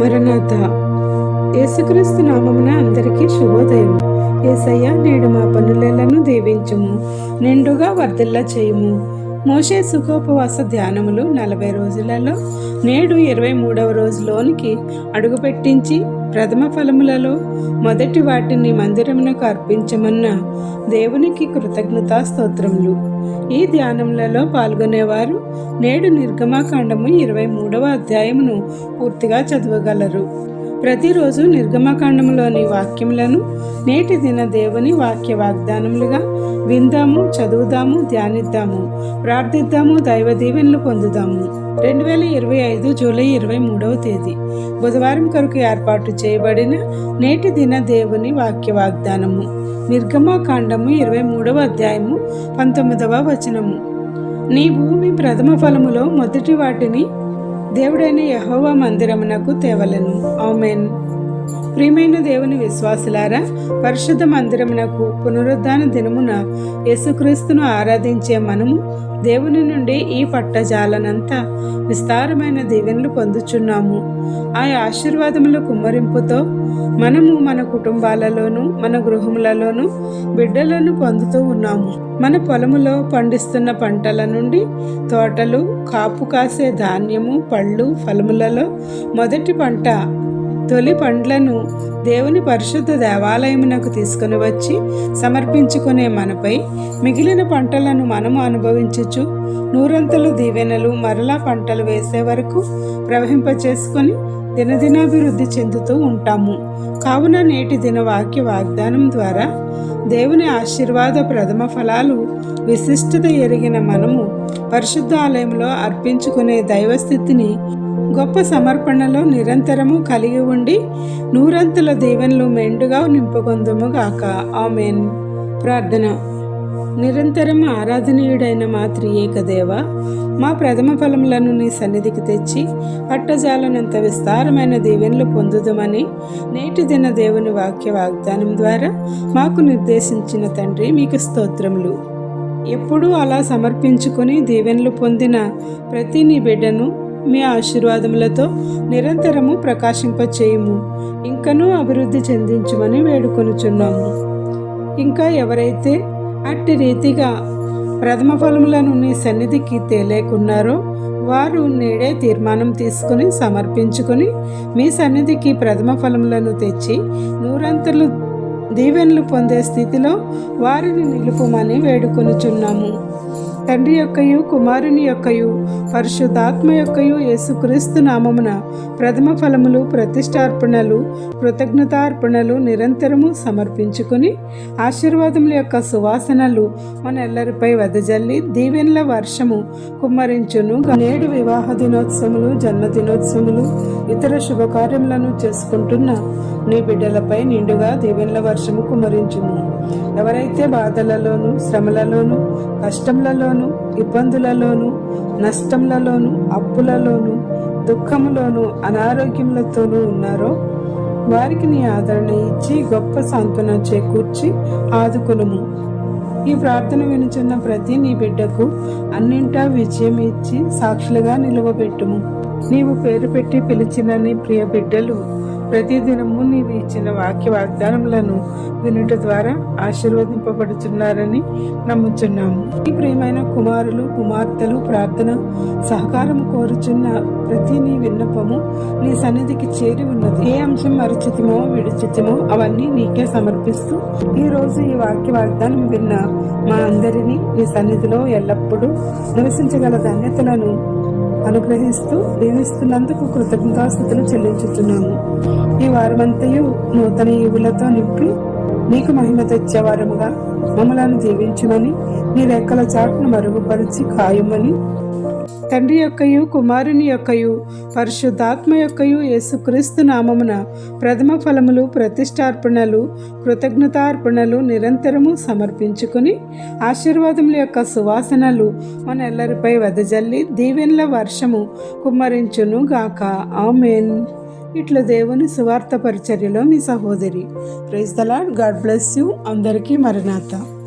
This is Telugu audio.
మరణాత యేసుక్రీస్తు నామమున అందరికీ శుభోదయం. ఏసయ్య నేడు మా పనులను దీవించుము నిండుగా వర్ధిల్ల చేయుము మోషే సుఖోపవాస ధ్యానములు నలభై రోజులలో నేడు ఇరవై మూడవ రోజులోనికి అడుగుపెట్టించి ప్రథమ ఫలములలో మొదటి వాటిని మందిరమునకు అర్పించమన్న దేవునికి కృతజ్ఞతా స్తోత్రములు. ఈ ధ్యానములలో పాల్గొనేవారు నేడు నిర్గమాకాండము ఇరవై మూడవ అధ్యాయమును పూర్తిగా చదవగలరు. ప్రతిరోజు నిర్గమకాండంలోని వాక్యములను నేటి దిన దేవుని వాక్య వాగ్దానములుగా విందాము చదువుదాము ధ్యానిద్దాము ప్రార్థిద్దాము దైవ దీవెనలు పొందుదాము. రెండు వేల ఇరవై ఐదు జూలై ఇరవై మూడవ తేదీ. బుధవారం కొరకు ఏర్పాటు చేయబడిన నేటి దిన దేవుని వాక్య వాగ్దానము. నిర్గమాకాండము ఇరవై మూడవ అధ్యాయము పంతొమ్మిదవ వచనము. నీ భూమి ప్రథమ ఫలములో మొదటి వాటిని దేవుడైన యహోవా మందిరమునకు తేవలను. ఆమెన్. ప్రియమైన దేవుని విశ్వాసులారా పరిశుద్ధ మందిరమునకు పునరుద్ధాన దినమున యేసుక్రీస్తును ఆరాధించే మనము దేవుని నుండి ఈ పట్టజాలనంతా విస్తారమైన దీవెనలు పొందుచున్నాము. ఆ ఆశీర్వాదముల కుమ్మరింపుతో మనము మన కుటుంబాలలోనూ మన గృహములలోనూ బిడ్డలను పొందుతూ ఉన్నాము. మన పొలములో పండిస్తున్న పంటల నుండి తోటలు కాపు కాసే ధాన్యము పళ్ళు ఫలములలో మొదటి పంట తొలి పండ్లను దేవుని పరిశుద్ధ దేవాలయమునకు తీసుకుని వచ్చి సమర్పించుకునే మనపై మిగిలిన పంటలను మనము అనుభవించచ్చు నూరంతలు దీవెనలు మరలా పంటలు వేసే వరకు ప్రవహింపచేసుకొని దినదినాభివృద్ధి చెందుతూ ఉంటాము. కావున నేటి దిన వాక్య వాగ్దానం ద్వారా దేవుని ఆశీర్వాద ప్రథమ ఫలాలు విశిష్టత ఎరిగిన మనము పరిశుద్ధ ఆలయంలో అర్పించుకునే దైవస్థితిని గొప్ప సమర్పణలో నిరంతరము కలిగి ఉండి నూరంతుల దీవెనలు మెండుగా నింపుకొందుము గాక ఆమెన్. ప్రార్థన. నిరంతరం ఆరాధనీయుడైన మా త్రియేకదేవ మా ప్రథమ ఫలములను నీ సన్నిధికి తెచ్చి పట్టజాలనంత విస్తారమైన దీవెనలు పొందుదమని నేటి దిన దేవుని వాక్య వాగ్దానం ద్వారా మాకు నిర్దేశించిన తండ్రి మీకు స్తోత్రములు. ఎప్పుడూ అలా సమర్పించుకొని దీవెనలు పొందిన ప్రతి నీ బిడ్డను మీ ఆశీర్వాదములతో నిరంతరము ప్రకాశింపచేయము. ఇంకనూ అభివృద్ధి చెందించమని వేడుకొనుచున్నాము. ఇంకా ఎవరైతే అట్టి రీతిగా ప్రథమ ఫలములను నీ సన్నిధికి తేలేకున్నారో వారు నేడే తీర్మానం తీసుకుని సమర్పించుకుని మీ సన్నిధికి ప్రథమ ఫలములను తెచ్చి నూరంతలు దీవెనలు పొందే స్థితిలో వారిని నిలుపుమని వేడుకొనుచున్నాము. తండ్రి యొక్కయు కుమారుని యొక్కయు పరిశుద్ధాత్మ యొక్కయు యేసుక్రీస్తు నామమున ప్రథమ ఫలములు ప్రతిష్టార్పణలు కృతజ్ఞతార్పణలు నిరంతరము సమర్పించుకుని ఆశీర్వాదముల యొక్క సువాసనలు మన ఎల్లరిపై వదజల్లి దీవెన్ల వర్షము కుమ్మరించును. నేడు వివాహ దినోత్సవములు జన్మదినోత్సవములు ఇతర శుభకార్యములను చేసుకుంటున్న నీ బిడ్డలపై నిండుగా దీవెన్ల వర్షము కుమరించుము ఎవరైతే బాధలలోను శ్రమలలోను కష్టములలోను ఇబ్బందులలోను నష్టములలోను అప్పులలోను దుఃఖములోను అనారోగ్యములతోనూ ఉన్నారో వారికి నీ ఆదరణ ఇచ్చి గొప్ప సాంత్వన చేకూర్చి ఆదుకునుము. ఈ ప్రార్థన వినుచున్న ప్రతి నీ బిడ్డకు అన్నింటా విజయం ఇచ్చి సాక్షులుగా నిలువబెట్టుము. నీవు పేరు పెట్టి పిలిచిన నీ ప్రియ బిడ్డలు ప్రతిదినము నీవు ఇచ్చిన వాక్య వాగ్దానములను వినుట ద్వారా ఆశీర్వదింపబడుతున్నారని నమ్ముచున్నాము. ఈ ప్రియమైన కుమారులు కుమార్తెలు ప్రార్థన సహకారం కోరుచున్న ప్రతి నీ విన్నపము నీ సన్నిధికి చేరి ఉన్నది. ఏ అంశం మరుచితమో విడిచితమో అవన్నీ నీకే సమర్పిస్తూ ఈ రోజు ఈ వాక్య వాగ్దానం విన్న మా అందరినీ నీ సన్నిధిలో ఎల్లప్పుడూ నివసించగల ధన్యతలను అనుగ్రహిస్తూ దీవిస్తున్నందుకు కృతజ్ఞతాస్థుతులు చెల్లించుతున్నాము ఈ వారమంతయు నూతన ఈవులతో నింపి నీకు మహిమ తెచ్చే వారముగా మమ్మలను దీవించుమని నీ రెక్కల చాటును మరుగుపరిచి ఖాయమని తండ్రి యొక్కయు కుమారుని యొక్కయు పరిశుద్ధాత్మ యొక్కయు యేసుక్రీస్తు నామమున ప్రథమ ఫలములు ప్రతిష్టార్పణలు కృతజ్ఞతార్పణలు నిరంతరము సమర్పించుకుని ఆశీర్వాదముల యొక్క సువాసనలు మన ఎల్లరిపై వదజల్లి దీవెన్ల వర్షము కుమ్మరించును గాక. ఆమెన్. ఇట్లా దేవుని సువార్త పరిచర్యలో మీ సహోదరి. Praise the God bless you. అందరికీ మరణాత